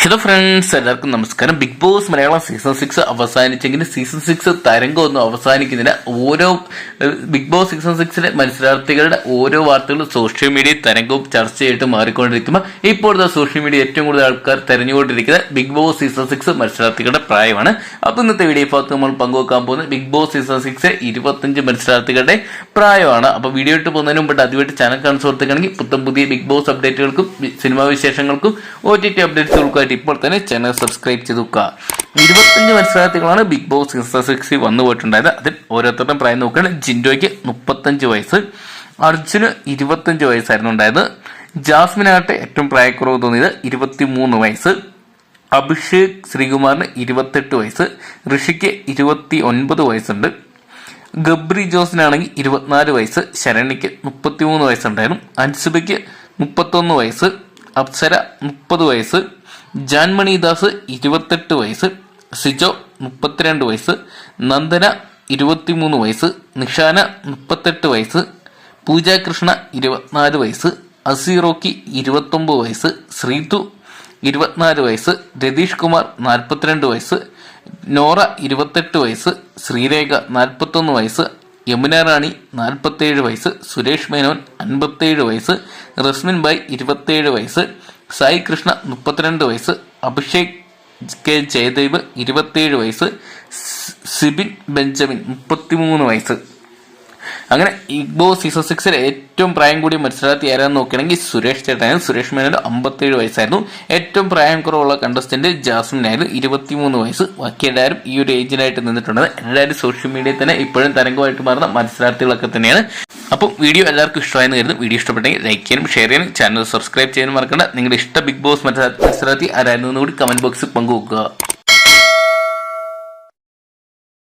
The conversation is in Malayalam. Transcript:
ഹലോ ഫ്രണ്ട്സ് എല്ലാവർക്കും നമസ്കാരം. Bigg Boss Malayalam season six അവസാനിച്ചെങ്കിലും season six തരംഗമൊന്നും അവസാനിക്കുന്നില്ല. ഓരോ ബിഗ് ബോസ് സീസൺ സിക്സിലെ മത്സരാർത്ഥികളുടെ ഓരോ വാർത്തകളും സോഷ്യൽ മീഡിയ തരംഗവും ചർച്ചയായിട്ട് മാറിക്കൊണ്ടിരിക്കുമ്പോൾ ഇപ്പോഴത്തെ സോഷ്യൽ മീഡിയ ഏറ്റവും കൂടുതൽ ആൾക്കാർ തെരഞ്ഞുകൊണ്ടിരിക്കുന്നത് ബിഗ് ബോസ് സീസൺ സിക്സ് മത്സരാർത്ഥികളുടെ പ്രായമാണ്. അപ്പോൾ ഇന്നത്തെ വീഡിയോ ഭാഗത്ത് നമ്മൾ പങ്കുവെക്കാൻ പോകുന്നത് ബിഗ് ബോസ് സീസൺ സിക്സ് ഇരുപത്തഞ്ച് മത്സരാർത്ഥികളുടെ പ്രായമാണ്. അപ്പോൾ വീഡിയോ ഇട്ട് പോകുന്നതിന് മുമ്പ് അതുമായിട്ട് ചാനൽ കാണുന്ന സുഹൃത്തുക്കാണെങ്കിൽ പുത്തം പുതിയ ബിഗ് ബോസ് അപ്ഡേറ്റുകൾക്കും സിനിമാ വിശേഷങ്ങൾക്കും ഒ ടി ടി അപ്ഡേറ്റ്സുകൾക്കായിട്ട് ഇപ്പോൾ തന്നെ ചാനൽ സബ്സ്ക്രൈബ് ചെയ്ത് വെക്കുക ഇരുപത്തഞ്ച് മത്സരാർത്ഥികളാണ് ബിഗ് ബോസ് സീസൺ സിക്സിൽ വന്നു പോയിട്ടുണ്ടായത്. അതിൽ ഓരോരുത്തരുടെ പ്രായം നോക്കുകയാണെങ്കിൽ ജിൻഡോയ്ക്ക് മുപ്പത്തഞ്ച് വയസ്സ് അർജുന് ഇരുപത്തഞ്ച് വയസ്സായിരുന്നു ഉണ്ടായത്. ജാസ്മിനാകട്ടെ ഏറ്റവും പ്രായക്കുറവ് തോന്നിയത് ഇരുപത്തിമൂന്ന് വയസ്സ് അഭിഷേക് ശ്രീകുമാറിന് ഇരുപത്തെട്ട് വയസ്സ് ഋഷിക്ക് ഇരുപത്തി ഒൻപത് വയസ്സുണ്ട്. ഗബ്രി ജോസിനാണെങ്കിൽ ഇരുപത്തിനാല് വയസ്സ് ശരണിക്ക് മുപ്പത്തിമൂന്ന് വയസ്സുണ്ടായിരുന്നു. അൻസുബയ്ക്ക് മുപ്പത്തൊന്ന് വയസ്സ് അപ്സര മുപ്പത് വയസ്സ് ജാൻമണി ദാസ് ഇരുപത്തെട്ട് വയസ്സ് സിജോ മുപ്പത്തിരണ്ട് വയസ്സ് നന്ദന ഇരുപത്തിമൂന്ന് വയസ്സ് നിഷാന മുപ്പത്തെട്ട് വയസ്സ് പൂജ കൃഷ്ണ ഇരുപത്തിനാല് വയസ്സ് അസീറോക്കി ഇരുപത്തൊമ്പത് വയസ്സ് ശ്രീതു ഇരുപത്തിനാല് വയസ്സ് രതീഷ് കുമാർ നാൽപ്പത്തിരണ്ട് വയസ്സ് നോറ ഇരുപത്തെട്ട് വയസ്സ് ശ്രീരേഖ നാൽപ്പത്തൊന്ന് വയസ്സ് യമുന റാണി നാൽപ്പത്തേഴ് വയസ്സ് സുരേഷ് മേനോൻ അൻപത്തേഴ് വയസ്സ് റസ്മിൻ ബായ് ഇരുപത്തേഴ് വയസ്സ് സായി കൃഷ്ണ മുപ്പത്തിരണ്ട് വയസ്സ് അഭിഷേക് കെ ജയദേവ് ഇരുപത്തേഴ് വയസ്സ് സിബിൻ ബെഞ്ചമിൻ മുപ്പത്തിമൂന്ന് വയസ്സ്. അങ്ങനെ ബിഗ് ബോസ് സീസൺ സിക്സിൽ ഏറ്റവും പ്രായം കൂടിയ മത്സരാർത്ഥി ആരാന്ന് നോക്കുകയാണെങ്കിൽ സുരേഷ് ചേട്ടനായിരുന്നു. സുരേഷ് മേനോന് അമ്പത്തേഴ് വയസ്സായിരുന്നു. ഏറ്റവും പ്രായം കുറവുള്ള കണ്ടസ്റ്റന്റ് ജാസ്മിനായിരുന്നു. ഇരുപത്തിമൂന്ന് വയസ്സ്. ബാക്കി എല്ലാവരും ഈ ഒരു ഏജിനായിട്ട് നിന്നിട്ടുണ്ട്. എല്ലാവരും സോഷ്യൽ മീഡിയയിൽ തന്നെ ഇപ്പോഴും തരംഗമായിട്ട് മാറുന്ന മത്സരാർത്ഥികളൊക്കെ തന്നെയാണ്. അപ്പം വീഡിയോ എല്ലാവർക്കും ഇഷ്ടമായെന്ന് കരുതുന്നു. വീഡിയോ ഇഷ്ടപ്പെട്ടെങ്കിൽ ലൈക്ക് ചെയ്യാനും ഷെയർ ചെയ്യാനും ചാനൽ സബ്സ്ക്രൈബ് ചെയ്യാനും മറക്കണ്ട. നിങ്ങളുടെ ഇഷ്ട ബിഗ് ബോസ് മത്സരാർത്ഥി ആരായിരുന്നു എന്ന് കൂടി കമന്റ് ബോക്സിൽ പങ്കുവെക്കുക.